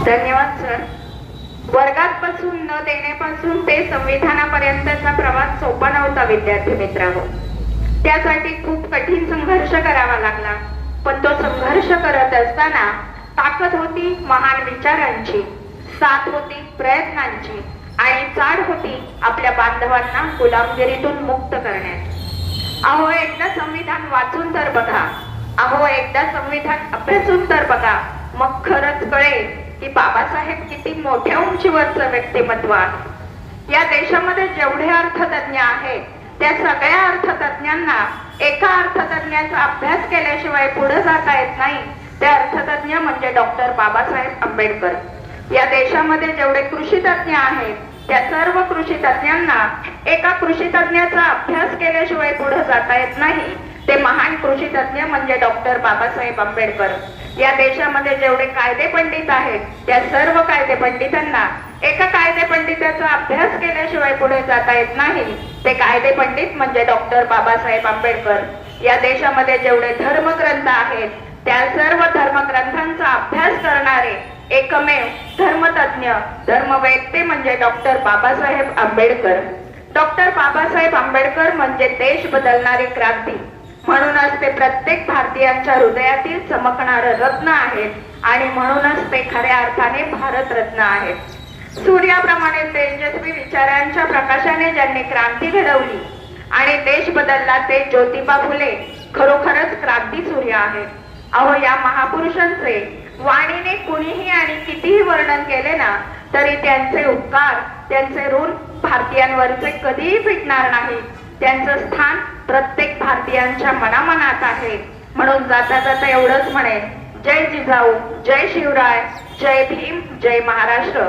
धन्यवाद सर वर्गात बसून न देण्यापासून ते संविधानापर्यंतचा प्रवास सोपा नव्हता विद्यार्थी मित्रांनो. त्यासाठी खूप कठीण संघर्ष करावा लागला. पण तो संघर्ष करत असताना ताकद होती महान विचारांची साथ होती प्रयत्नांची आणि चाड होती आपल्या बांधवांना गुलामगिरीतून मुक्त करण्यात. अहो एकदा संविधान वाचून तर बघा. अहो एकदा संविधान अभ्यासून तर बघा. मग खरंच कळेल की बाबासाहेब किती मोठ्या उंचीवरचं व्यक्तिमत्व आहे. या देशामध्ये जेवढे अर्थतज्ञ आहेत त्या सगळ्या अर्थतज्ञांना एका अर्थतज्ञाचा अभ्यास केल्याशिवाय पुढे जाता येत नाही. ते अर्थतज्ञ म्हणजे डॉक्टर बाबासाहेब आंबेडकर. या देशामध्ये जेवढे कृषी तज्ञ आहेत त्या सर्व कृषी तज्ञांना एका कृषी तज्ञाचा अभ्यास केल्याशिवाय पुढे जाता येत नाही. ते महान कृषी तज्ञ म्हणजे डॉक्टर बाबासाहेब आंबेडकर. या देशामध्ये जेवढे कायदे पंडित आहेत त्या सर्व कायदे पंडितांना एका कायदे पंडिताचा अभ्यास केल्याशिवाय पुढे जाता येत नाही ते कायदे पंडित म्हणजे डॉक्टर बाबासाहेब आंबेडकर. या देशामध्ये जेवढे धर्मग्रंथ आहेत त्या सर्व धर्मग्रंथांचा अभ्यास करणारे एकमेव धर्मतज्ञ धर्मवेत्ते म्हणजे डॉक्टर बाबासाहेब आंबेडकर. डॉक्टर बाबासाहेब आंबेडकर म्हणजे देश बदलणारी क्रांती. म्हणूनच ते प्रत्येक भारतीयांच्या हृदयातील चमकणारं रत्न आहेत आणि म्हणूनच ते खऱ्या अर्थाने भारतरत्न आहेत सूर्याप्रमाणे तेजस्वी विचारांच्या प्रकाशाने ज्यांनी क्रांती घडवली आणि देश बदलला ते ज्योतिबा फुले खरोखरच क्रांती सूर्य आहेत अहो या महापुरुषांचे वाणीने कुणीही आणि कितीही वर्णन केले ना तरी त्यांचे उपकार त्यांचे ऋण भारतीयांवरचे कधीही फिटणार नाही. त्यांचं स्थान प्रत्येक भारतीयांच्या मनामनात आहे. म्हणून जाता जाता एवढंच म्हणेन. जय जिजाऊ जय शिवराय जय भीम जय महाराष्ट्र.